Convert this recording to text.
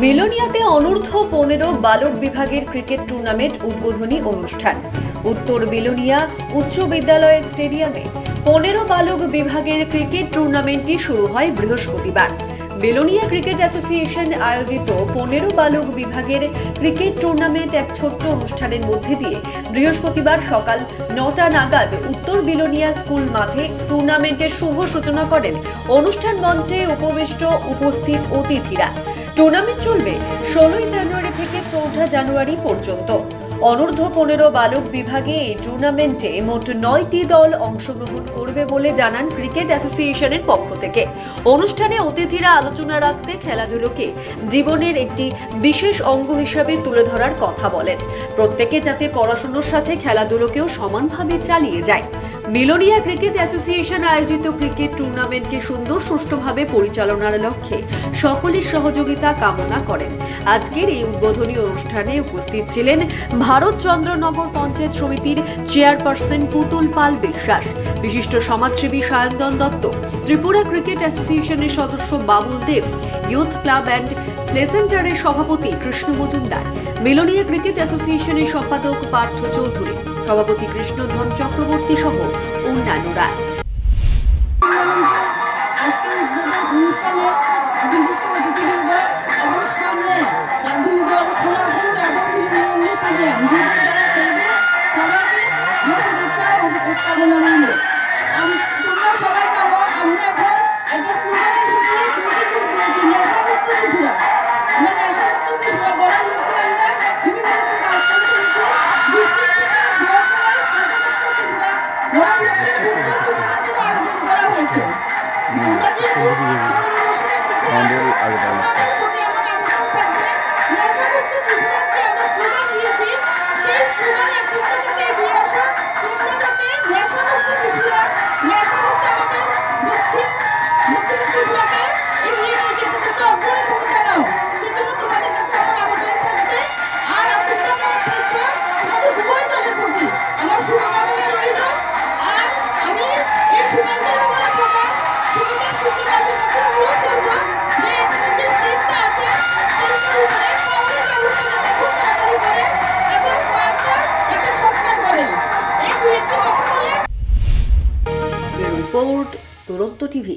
মিলোনিয়াতে অনূর্ধ্ব পনেরো বালক বিভাগের ক্রিকেট টুর্নামেন্ট উদ্বোধনী অনুষ্ঠান। উত্তর বিলোনিয়া উচ্চ বিদ্যালয়ের স্টেডিয়ামে পনেরো বালক বিভাগের ক্রিকেট টুর্নামেন্টটি শুরু হয় বৃহস্পতিবার। বেলোনিয়া ক্রিকেট অ্যাসোসিয়েশন আয়োজিত পনেরো বালক বিভাগের ক্রিকেট টুর্নামেন্ট এক ছোট্ট অনুষ্ঠানের মধ্যে দিয়ে বৃহস্পতিবার সকাল নটা নাগাদ উত্তর বিলোনিয়া স্কুল মাঠে টুর্নামেন্টের শুভ সূচনা করেন। অনুষ্ঠান মঞ্চে উপবিষ্ট উপস্থিত অতিথিরা। টুর্নামেন্ট চলবে ষোলোই জানুয়ারি থেকে চৌঠা জানুয়ারি পর্যন্ত। অনূর্ধ্ব পনেরো বালক বিভাগে এই টুর্নামেন্টে মোট নয়টি দল অংশগ্রহণ করবে বলে জানান ক্রিকেট অ্যাসোসিয়েশনের পক্ষ থেকে। অনুষ্ঠানে অতিথিরা আলোচনা রাখতে খেলাধুলোকে জীবনের একটি বিশেষ অঙ্গ হিসাবে তুলে ধরার কথা বলেন। প্রত্যেকে যাতে পড়াশুনোর সাথে খেলাধুলোকেও সমানভাবে চালিয়ে যায়। মিলোনিয়া ক্রিকেট অ্যাসোসিয়েশন আয়োজিত ক্রিকেট টুর্নামেন্টকে সুন্দর সুষ্ঠুভাবে পরিচালনার লক্ষ্যে সকলের সহযোগিতা কামনা করেন। আজকের এই উদ্বোধনী অনুষ্ঠানে উপস্থিত ছিলেন ভারত চন্দ্রনগর পঞ্চায়েত সমিতির চেয়ারপারসন পুতুল পাল বিশ্বাস, বিশিষ্ট সমাজসেবী সায়ন্দন দত্ত, ত্রিপুরা ক্রিকেট অ্যাসোসিয়েশনের সদস্য Babul Deb youth club and play সেন্টারের সভাপতি কৃষ্ণ মজুমদার, মিলোনিয়া ক্রিকেট অ্যাসোসিয়েশনের সম্পাদক পার্থ চৌধুরী, সভাপতি কৃষ্ণধন চক্রবর্তী সহ অন্যান্যরা। আমাদের প্রতি রিপোর্ট দুরন্ত টিভি।